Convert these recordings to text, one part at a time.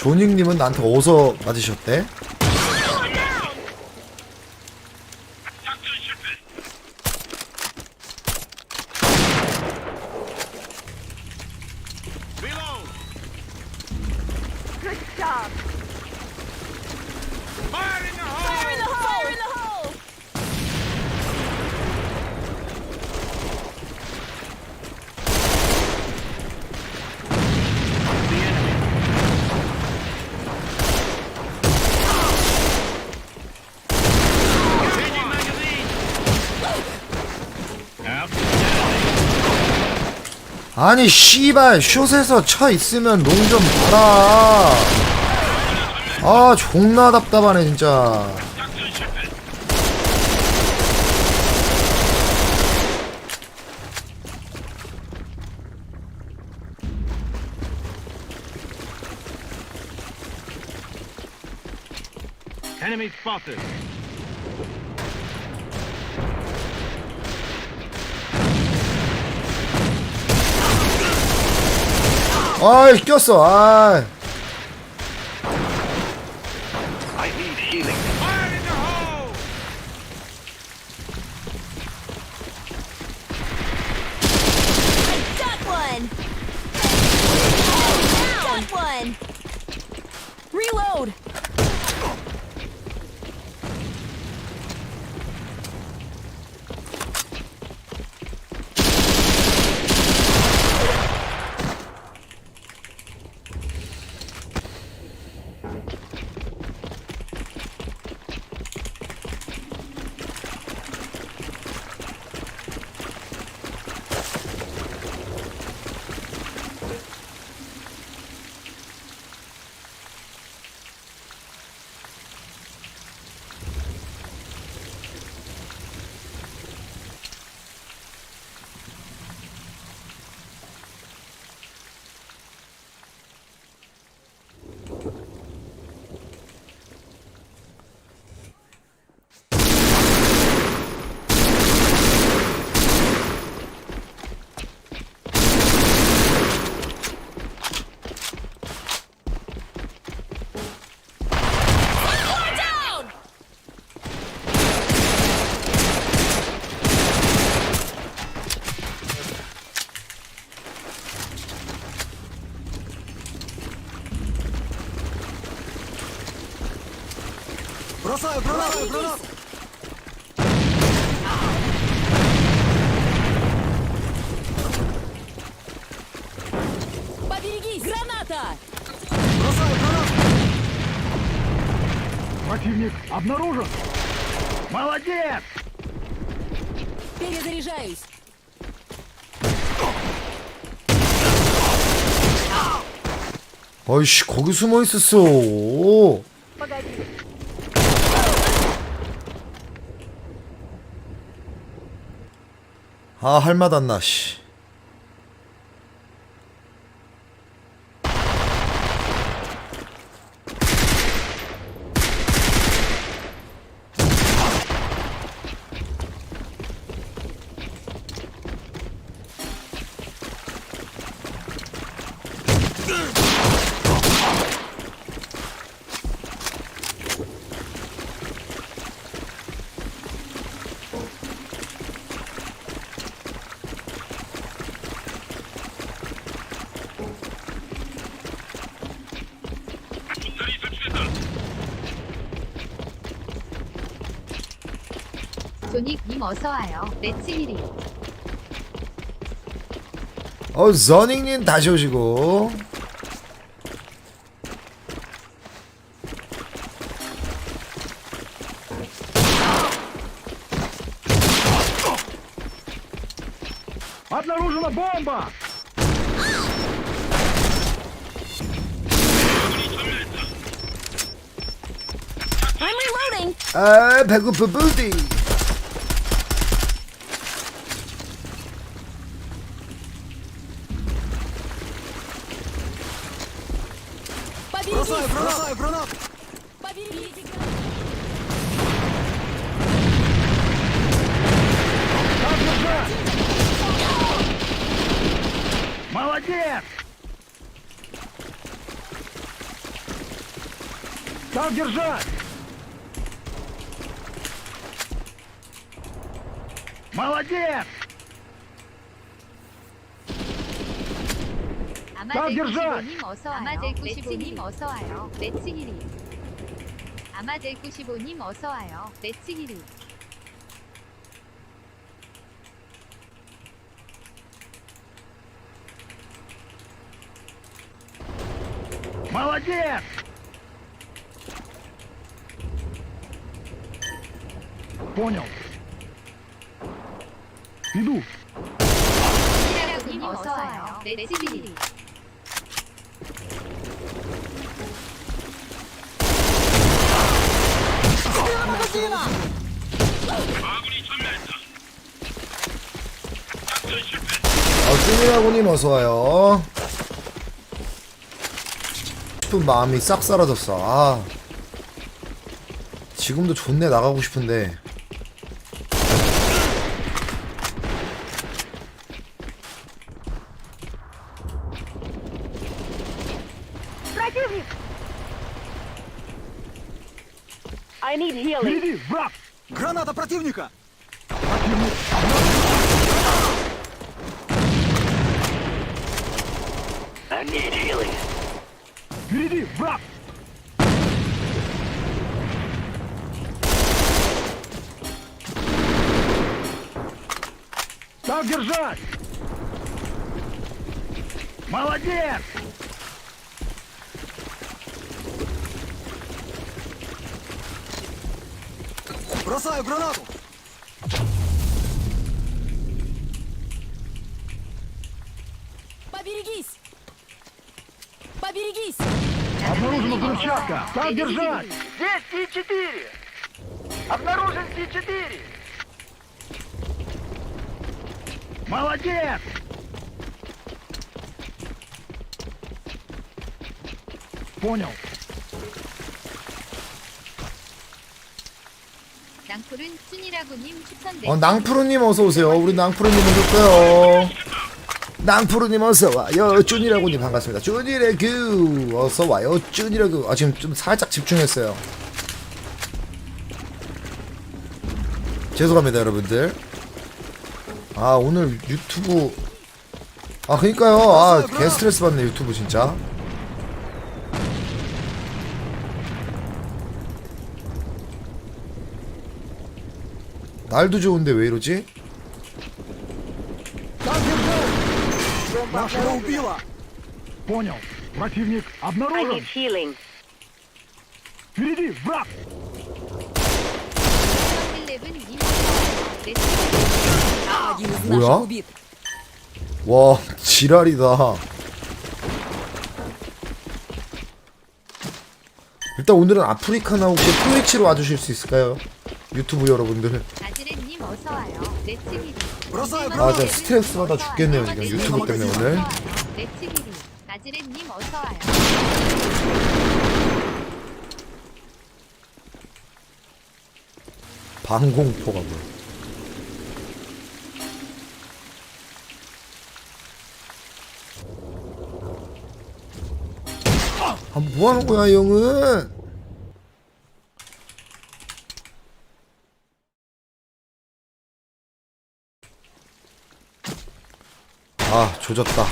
조닉님은 나한테 어디서 맞으셨대? Good job. 아니 씨발 슛에서 쳐 있으면 롱 좀 봐라 아 존나 답답하네 진짜. Enemy spotted. 아이 꼈어. 아. I Бросаю гранату, гранату! Поберегись! Граната! Бросаю гранату! Противник обнаружен. Молодец! Перезаряжаюсь! 어이씨 거기 숨어 있었어 아 할맛 안나 씨. 조 님 어서와요. 레츠일이 어 저닝님 다시 오시고 Обнаружена бомба! I'm reloading! 아 배고프 부디 Бросаю гранату, гранату! Поберегись! Молодец! Так держать! Молодец! 아마젤 держать! 95님 어서 와요. 아마젤 95님 어서 와요. 매치 1위. 아마젤 95님 어서 와요. 매치 1위. Молодец! Понял. Иду. 님 어서 와요. 매치 1위. 아, 쭈니라고님 어서와요. 싶은 마음이 싹 사라졌어. 아. 지금도 존내 나가고 싶은데. I need healing. Впереди, враг! Граната противника! Противник I need healing. Впереди, враг! Так держать! Молодец! Бросаю гранату! Поберегись! Поберегись! Обнаружена взрывчатка! Так держать! Здесь Ти-4! Обнаружен Ти-4! Молодец! Понял. 낭풀은 쭈니라고님 추천 어, 낭프루님 어서 오세요. 우리 낭프루님 오셨고요. 낭프루님 어서 와요. 쭈니라고님 반갑습니다. 쭈니라구 어서 와요. 쭈니라구. 아, 지금 좀 살짝 집중했어요. 죄송합니다, 여러분들. 아, 오늘 유튜브. 아, 그니까요. 아, 개 스트레스 받네, 유튜브 진짜. 날도 좋은데 왜 이러지? Нашего убило! Понял. Противник I обнаружен. need healing. Впереди, враг! 11님 어서 와요. 매치 1위. Один из 뭐야? наших убит. 와, 지랄이다. 일단 오늘은 아프리카나 혹시 트위치로 와주실 수 있을까요? 유튜브 여러분들. 아즈 아, 진짜 스트레스 받아 죽겠네요, 지금 유튜브 때문에 오늘. 어서 와요. 방공포가 뭐야? 아, 뭐 하는 거야, 형은? 조졌다.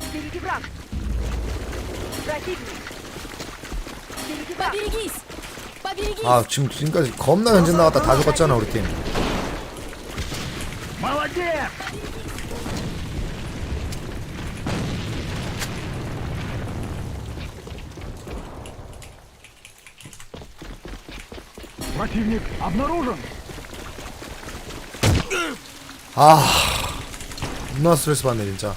Впереди враг. Противник. Впереди враг. Поберегись! Поберегись! 아, 지금 지금까지 겁나 현진 나갔다 다 죽었잖아, 우리 팀. Молодец! Противник обнаружен. 아, 존나 스트레스 받네, 진짜.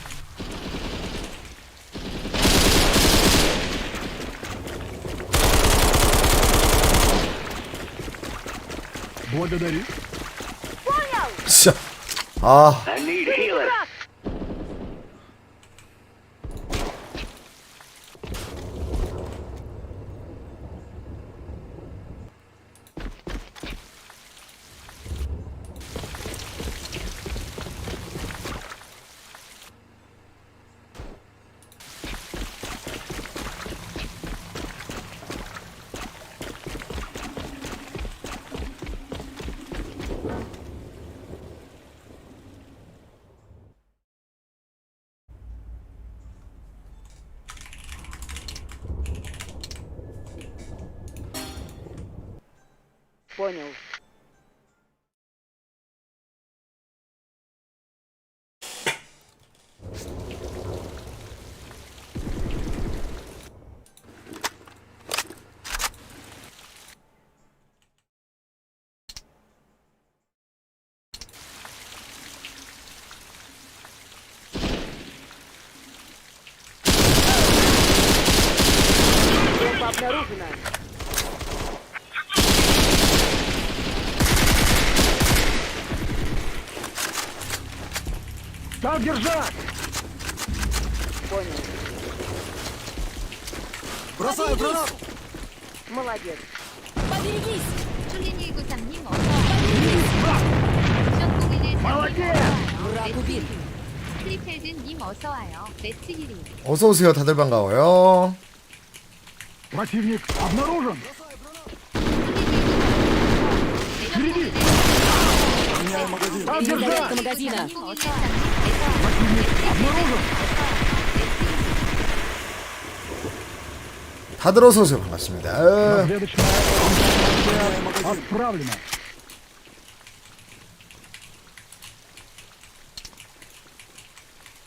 Благодарю. 진짜. 아, I need healing. Понял. Так держать! Понял. Бросаю гранату! Молодец. 쫄린 193님 어서와요. 션 Молодец! 트리펠드님 어서와요. 매치 힐이. 어서 오세요. 다들 반가워요. Противник обнаружен! магазин. Так держать! магазина. 다들 어서 오세요. 반갑습니다. Разведочная операция отправлена.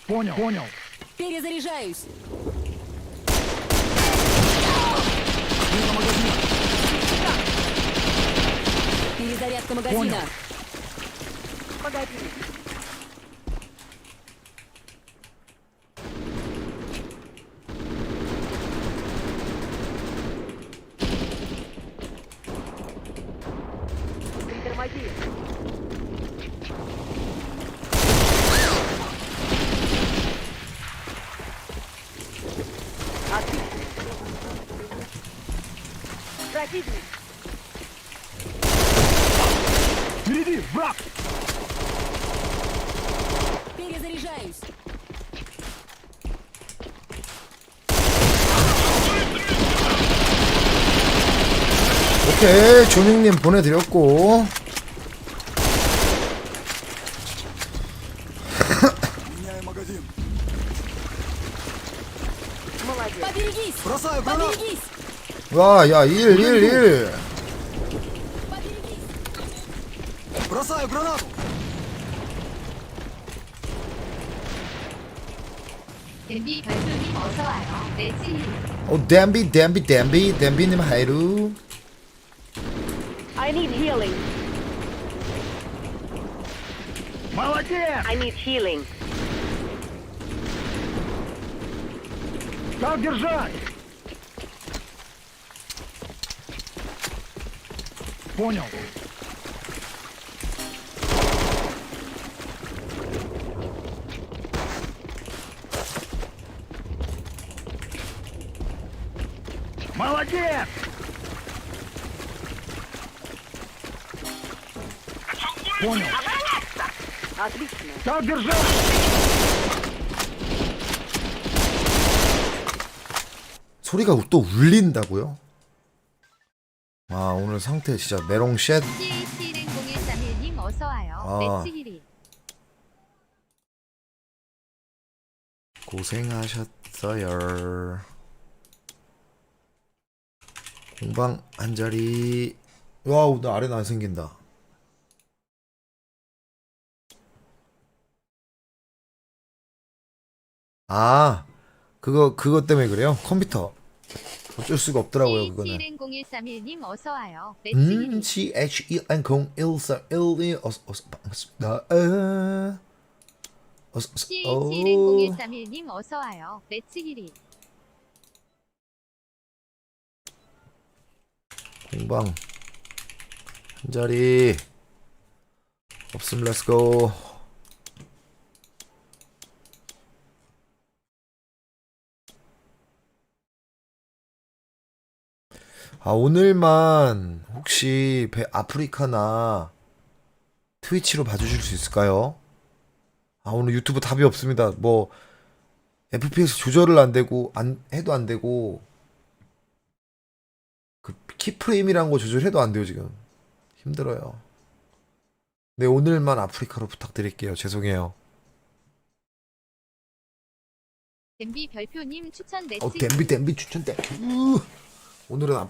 Понял, понял. Перезаряжаюсь. Перезарядка магазина. Погоди. arbeiten. 오케이. 조닝님 보내드렸고. Меняю магазин. Молодец. Поберегись! Бросаю гранату! Поберегись! 와, 야, 1, 1, 1. Поберегись! Бросаю гранату! 엠비 별표님 어서와요. 매치 힐이. 어, 댐비, 댐비, 댐비, 댐비님 하이루. I need healing. Молодец! I need healing. Так держать! Понял. Молодец! Понял. Отлично. Так держать! 소리가 또 울린다고요? 아, 오늘 상태 진짜 메롱쉣. CH10131님 어서와요. 아. 매치 힐이. 고생하셨어요. 공방 한 자리. 와우, 나 아래는 안 생긴다. 아, 그거, 그거 때문에 그래요? 컴퓨터. 어쩔 수가 없더라고요, 그거는. CH10131님 어서와요. 매치 음, 힐이. C H E N 0 1 4 1 2 어서 어서 반갑습니다. 에. 어서 어서. 어. CH10131님 어서와요. 매치 힐이. 공방 한 자리 없음 렛츠고. 아 오늘만 혹시 배 아프리카나 트위치로 봐주실 수 있을까요? 아 오늘 유튜브 답이 없습니다. 뭐 FPS 조절을 안 되고 안 해도 안 되고 그 키프레임이란 거 조절해도 안 돼요 지금 힘들어요. 네 오늘만 아프리카로 부탁드릴게요. 죄송해요. 엠비 별표님 추천 매치 어 댐비 댐비 추천 땡큐. 오늘은 아,